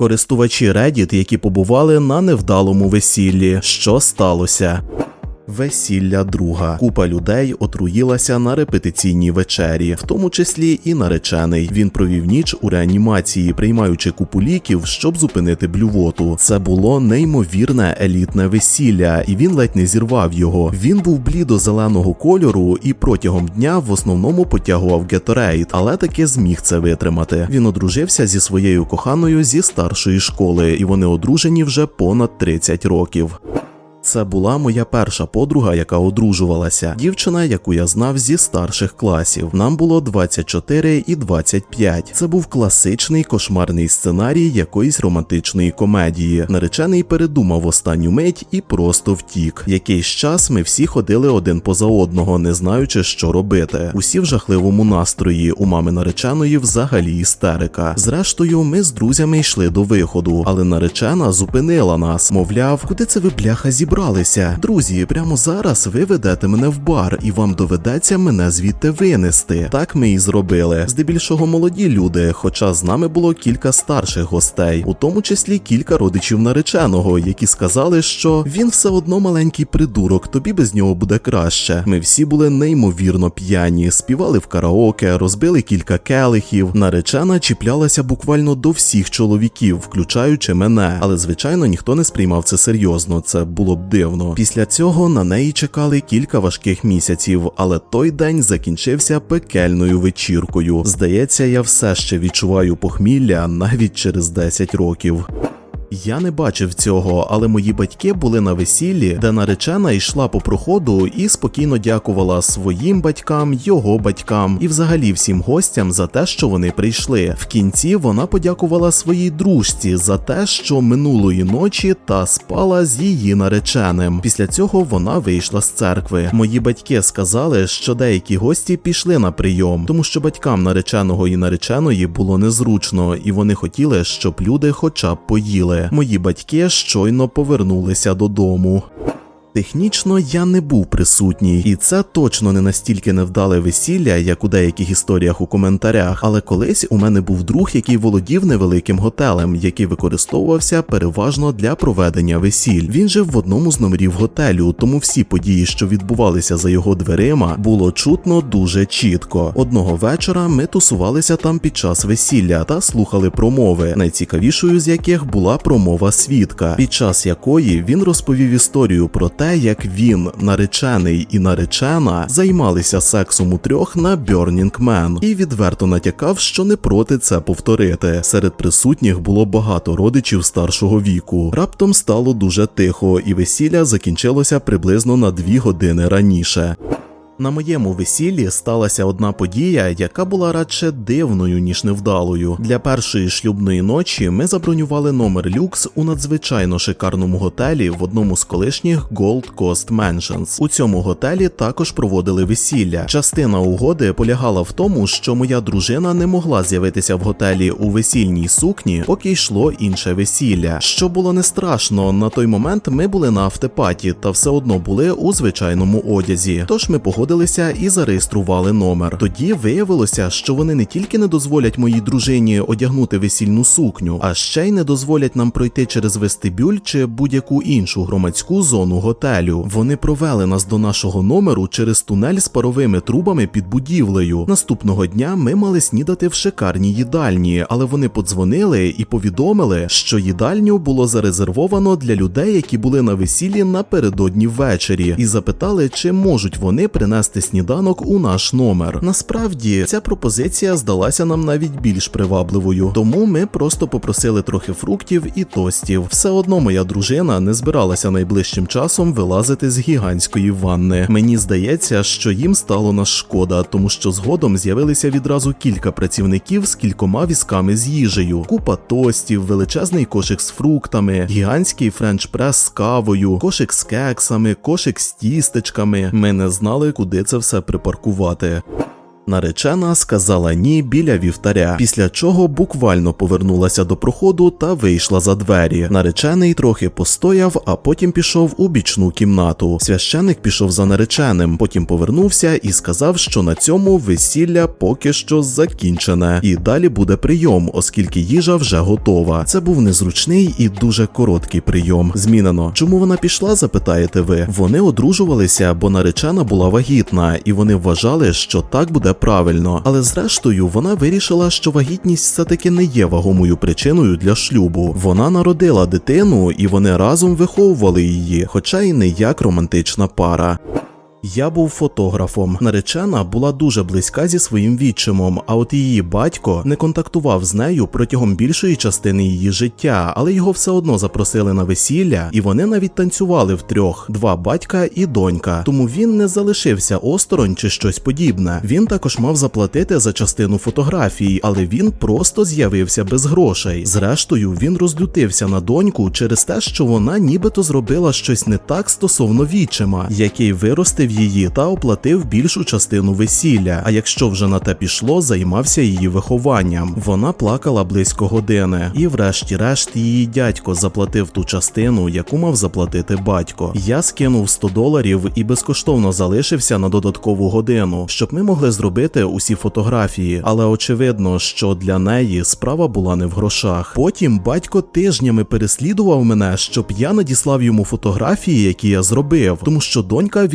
Користувачі Reddit, які побували на невдалому весіллі. Що сталося? Весілля друга. Купа людей отруїлася на репетиційній вечері, в тому числі і наречений. Він провів ніч у реанімації, приймаючи купу ліків, щоб зупинити блювоту. Це було неймовірне елітне весілля, і він ледь не зірвав його. Він був блідо-зеленого кольору і протягом дня в основному потягував Gatorade, але таки зміг це витримати. Він одружився зі своєю коханою зі старшої школи, і вони одружені вже понад 30 років. Це була моя перша подруга, яка одружувалася. Дівчина, яку я знав зі старших класів. Нам було 24 і 25. Це був класичний кошмарний сценарій якоїсь романтичної комедії. Наречений передумав останню мить і просто втік. Якийсь час ми всі ходили один поза одного, не знаючи, що робити. Усі в жахливому настрої. У мами нареченої взагалі істерика. Зрештою, ми з друзями йшли до виходу, але наречена зупинила нас. Мовляв, куди це ви бляха зібралися? Друзі, прямо зараз ви ведете мене в бар, і вам доведеться мене звідти винести. Так ми і зробили. Здебільшого молоді люди, хоча з нами було кілька старших гостей, у тому числі кілька родичів нареченого, які сказали, що він все одно маленький придурок, тобі без нього буде краще. Ми всі були неймовірно п'яні, співали в караоке, розбили кілька келихів. Наречена чіплялася буквально до всіх чоловіків, включаючи мене. Але звичайно ніхто не сприймав це серйозно. Це було дивно. Після цього на неї чекали кілька важких місяців, але той день закінчився пекельною вечіркою. Здається, я все ще відчуваю похмілля навіть через 10 років. Я не бачив цього, але мої батьки були на весіллі, де наречена йшла по проходу і спокійно дякувала своїм батькам, його батькам і взагалі всім гостям за те, що вони прийшли. В кінці вона подякувала своїй дружці за те, що минулої ночі та спала з її нареченим. Після цього вона вийшла з церкви. Мої батьки сказали, що деякі гості пішли на прийом, тому що батькам нареченого і нареченої було незручно, і вони хотіли, щоб люди хоча б поїли. Мої батьки щойно повернулися додому. Технічно я не був присутній, і це точно не настільки невдале весілля, як у деяких історіях у коментарях. Але колись у мене був друг, який володів невеликим готелем, який використовувався переважно для проведення весіль. Він жив в одному з номерів готелю, тому всі події, що відбувалися за його дверима, було чутно дуже чітко. Одного вечора ми тусувалися там під час весілля та слухали промови, найцікавішою з яких була промова свідка, під час якої він розповів історію про те, як він, наречений і наречена, займалися сексом у трьох на Burning Man і відверто натякав, що не проти це повторити. Серед присутніх було багато родичів старшого віку. Раптом стало дуже тихо, і весілля закінчилося приблизно на дві години раніше. На моєму весіллі сталася одна подія, яка була радше дивною ніж невдалою. Для першої шлюбної ночі ми забронювали номер люкс у надзвичайно шикарному готелі в одному з колишніх Gold Coast Mansions. У цьому готелі також проводили весілля. Частина угоди полягала в тому, що моя дружина не могла з'явитися в готелі у весільній сукні, поки йшло інше весілля. Що було не страшно, на той момент ми були на автопаті та все одно були у звичайному одязі. Тож ми погодилися і зареєстрували номер. Тоді виявилося, що вони не тільки не дозволять моїй дружині одягнути весільну сукню, а ще й не дозволять нам пройти через вестибюль чи будь-яку іншу громадську зону готелю. Вони провели нас до нашого номеру через тунель з паровими трубами під будівлею. Наступного дня ми мали снідати в шикарній їдальні, але вони подзвонили і повідомили, що їдальню було зарезервовано для людей, які були на весіллі напередодні ввечері, і запитали, чи можуть вони принести сніданок у наш номер. Насправді ця пропозиція здалася нам навіть більш привабливою, тому ми просто попросили трохи фруктів і тостів. Все одно моя дружина не збиралася найближчим часом вилазити з гігантської ванни. Мені здається, що їм стало нас шкода, тому що згодом з'явилися відразу кілька працівників з кількома візками з їжею, купа тостів, величезний кошик з фруктами, гігантський френч-прес з кавою, кошик з кексами, кошик з тістечками. Ми не знали, куди це все припаркувати. Наречена сказала ні біля вівтаря, після чого буквально повернулася до проходу та вийшла за двері. Наречений трохи постояв, а потім пішов у бічну кімнату. Священик пішов за нареченим, потім повернувся і сказав, що на цьому весілля поки що закінчене, і далі буде прийом, оскільки їжа вже готова. Це був незручний і дуже короткий прийом. Змінено. Чому вона пішла? Запитаєте ви? Вони одружувалися, бо наречена була вагітна, і вони вважали, що так буде правильно. Але зрештою вона вирішила, що вагітність все-таки не є вагомою причиною для шлюбу. Вона народила дитину, і вони разом виховували її, хоча й не як романтична пара. Я був фотографом. Наречена була дуже близька зі своїм відчимом, а от її батько не контактував з нею протягом більшої частини її життя, але його все одно запросили на весілля, і вони навіть танцювали втрьох: два батька і донька. Тому він не залишився осторонь чи щось подібне. Він також мав заплатити за частину фотографії, але він просто з'явився без грошей. Зрештою, він розлютився на доньку через те, що вона нібито зробила щось не так стосовно відчима, який виростив її та оплатив більшу частину весілля. А якщо вже на те пішло, займався її вихованням. Вона плакала близько години, і, врешті-решт, її дядько заплатив ту частину, яку мав заплатити батько. Я скинув 100 доларів і безкоштовно залишився на додаткову годину, щоб ми могли зробити усі фотографії. Але очевидно, що для неї справа була не в грошах. Потім батько тижнями переслідував мене, щоб я надіслав йому фотографії, які я зробив, тому що донька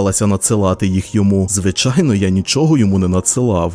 відмовлялася надсилати їх йому. Звичайно, я нічого йому не надсилав.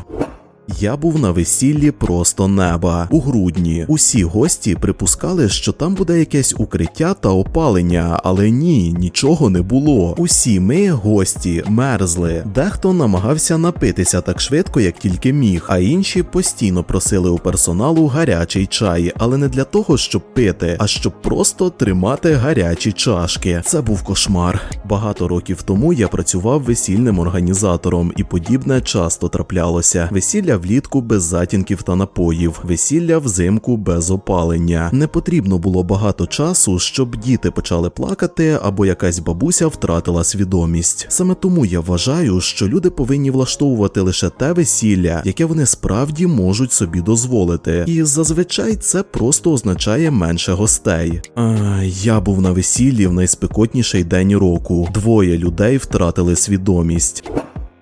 Я був на весіллі просто неба у грудні. Усі гості припускали, що там буде якесь укриття та опалення, але ні, нічого не було. Усі ми, гості, мерзли. Дехто намагався напитися так швидко, як тільки міг, а інші постійно просили у персоналу гарячий чай, але не для того, щоб пити, а щоб просто тримати гарячі чашки. Це був кошмар. Багато років тому я працював весільним організатором, і подібне часто траплялося. Весілля влітку без затінків та напоїв, весілля взимку без опалення. Не потрібно було багато часу, щоб діти почали плакати або якась бабуся втратила свідомість. Саме тому я вважаю, що люди повинні влаштовувати лише те весілля, яке вони справді можуть собі дозволити. І зазвичай це просто означає менше гостей. А, я був на весіллі в найспекотніший день року. Двоє людей втратили свідомість.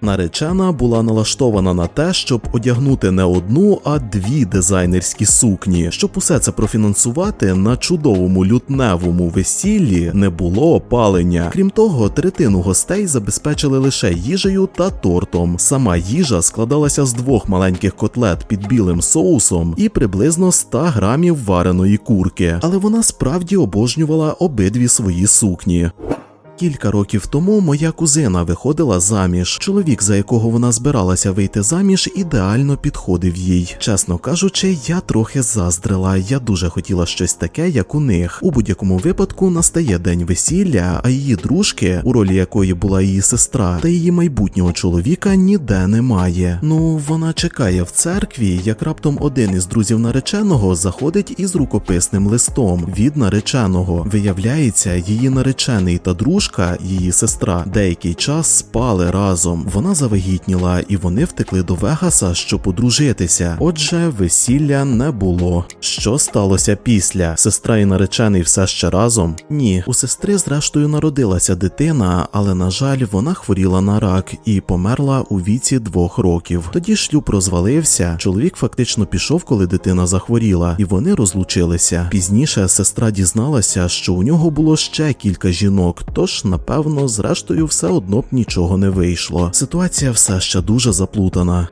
Наречена була налаштована на те, щоб одягнути не одну, а дві дизайнерські сукні. Щоб усе це профінансувати на чудовому лютневому весіллі не було опалення. Крім того, третину гостей забезпечили лише їжею та тортом. Сама їжа складалася з двох маленьких котлет під білим соусом і приблизно 100 грамів вареної курки. Але вона справді обожнювала обидві свої сукні. Кілька років тому моя кузина виходила заміж. Чоловік, за якого вона збиралася вийти заміж, ідеально підходив їй. Чесно кажучи, я трохи заздрила. Я дуже хотіла щось таке, як у них. У будь-якому випадку настає день весілля, а її дружки, у ролі якої була її сестра, та її майбутнього чоловіка ніде немає. Ну, вона чекає в церкві, як раптом один із друзів нареченого заходить із рукописним листом від нареченого. Виявляється, її наречений та дружка, її сестра, деякий час спали разом. Вона завагітніла, і вони втекли до Вегаса, щоб одружитися. Отже, весілля не було. Що сталося після? Сестра і наречений все ще разом? Ні, у сестри, зрештою, народилася дитина, але на жаль, вона хворіла на рак і померла у віці двох років. Тоді шлюб розвалився. Чоловік фактично пішов, коли дитина захворіла, і вони розлучилися. Пізніше сестра дізналася, що у нього було ще кілька жінок. Тож напевно, зрештою, все одно б нічого не вийшло. Ситуація все ще дуже заплутана.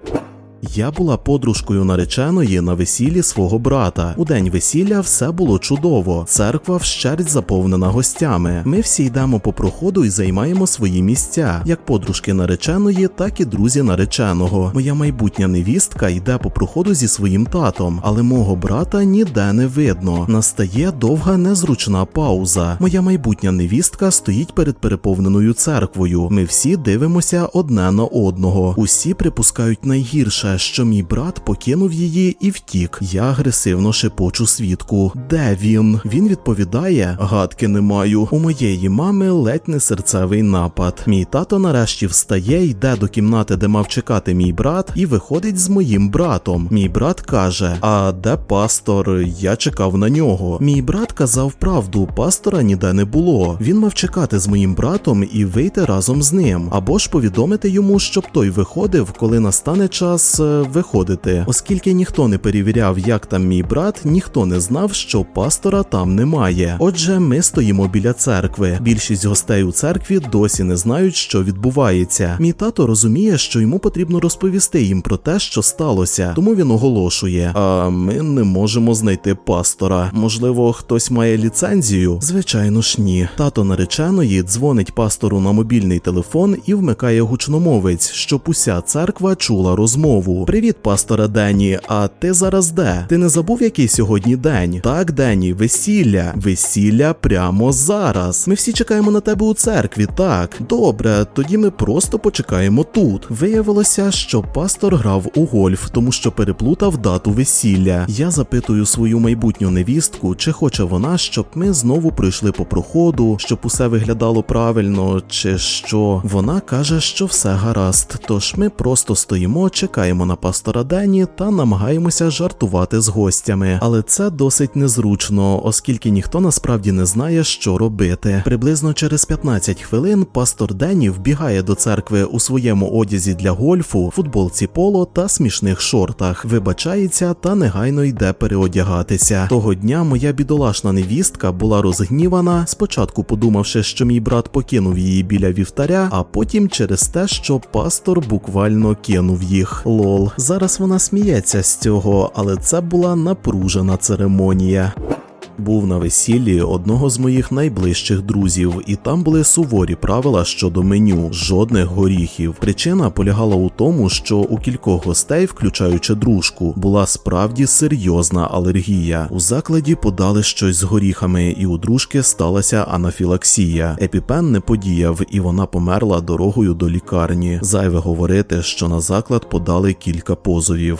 Я була подружкою нареченої на весіллі свого брата. У день весілля все було чудово. Церква вщерть заповнена гостями. Ми всі йдемо по проходу і займаємо свої місця, як подружки нареченої, так і друзі нареченого. Моя майбутня невістка йде по проходу зі своїм татом, але мого брата ніде не видно. Настає довга незручна пауза. Моя майбутня невістка стоїть перед переповненою церквою. Ми всі дивимося одне на одного. Усі припускають найгірше, що мій брат покинув її і втік. Я агресивно шепочу свідку. Де він? Він відповідає: гадки не маю. У моєї мами ледь не серцевий напад. Мій тато нарешті встає, йде до кімнати, де мав чекати мій брат, і виходить з моїм братом. Мій брат каже: А де пастор? Я чекав на нього. Мій брат казав правду, пастора ніде не було. Він мав чекати з моїм братом і вийти разом з ним, або ж повідомити йому, щоб той виходив, коли настане час виходити. Оскільки ніхто не перевіряв, як там мій брат, ніхто не знав, що пастора там немає. Отже, ми стоїмо біля церкви. Більшість гостей у церкві досі не знають, що відбувається. Мій тато розуміє, що йому потрібно розповісти їм про те, що сталося, тому він оголошує: А ми не можемо знайти пастора. Можливо, хтось має ліцензію? Звичайно ж, ні. Тато нареченої дзвонить пастору на мобільний телефон і вмикає гучномовець, щоб уся церква чула розмову. Привіт, пасторе Дені. А ти зараз де? Ти не забув, який сьогодні день? Так, Дені, весілля. Весілля прямо зараз. Ми всі чекаємо на тебе у церкві. Так, добре, тоді ми просто почекаємо тут. Виявилося, що пастор грав у гольф, тому що переплутав дату весілля. Я запитую свою майбутню невістку, чи хоче вона, щоб ми знову пройшли по проходу, щоб усе виглядало правильно, чи що. Вона каже, що все гаразд. Тож ми просто стоїмо, чекаємо на пастора Дені та намагаємося жартувати з гостями. Але це досить незручно, оскільки ніхто насправді не знає, що робити. Приблизно через 15 хвилин пастор Дені вбігає до церкви у своєму одязі для гольфу, футболці поло та смішних шортах. Вибачається та негайно йде переодягатися. Того дня моя бідолашна невістка була розгнівана, спочатку подумавши, що мій брат покинув її біля вівтаря, а потім через те, що пастор буквально кинув їх. Лол. Зараз вона сміється з цього, але це була напружена церемонія. Був на весіллі одного з моїх найближчих друзів, і там були суворі правила щодо меню, жодних горіхів. Причина полягала у тому, що у кількох гостей, включаючи дружку, була справді серйозна алергія. У закладі подали щось з горіхами, і у дружки сталася анафілаксія. Епіпен не подіяв, і вона померла дорогою до лікарні. Зайве говорити, що на заклад подали кілька позовів.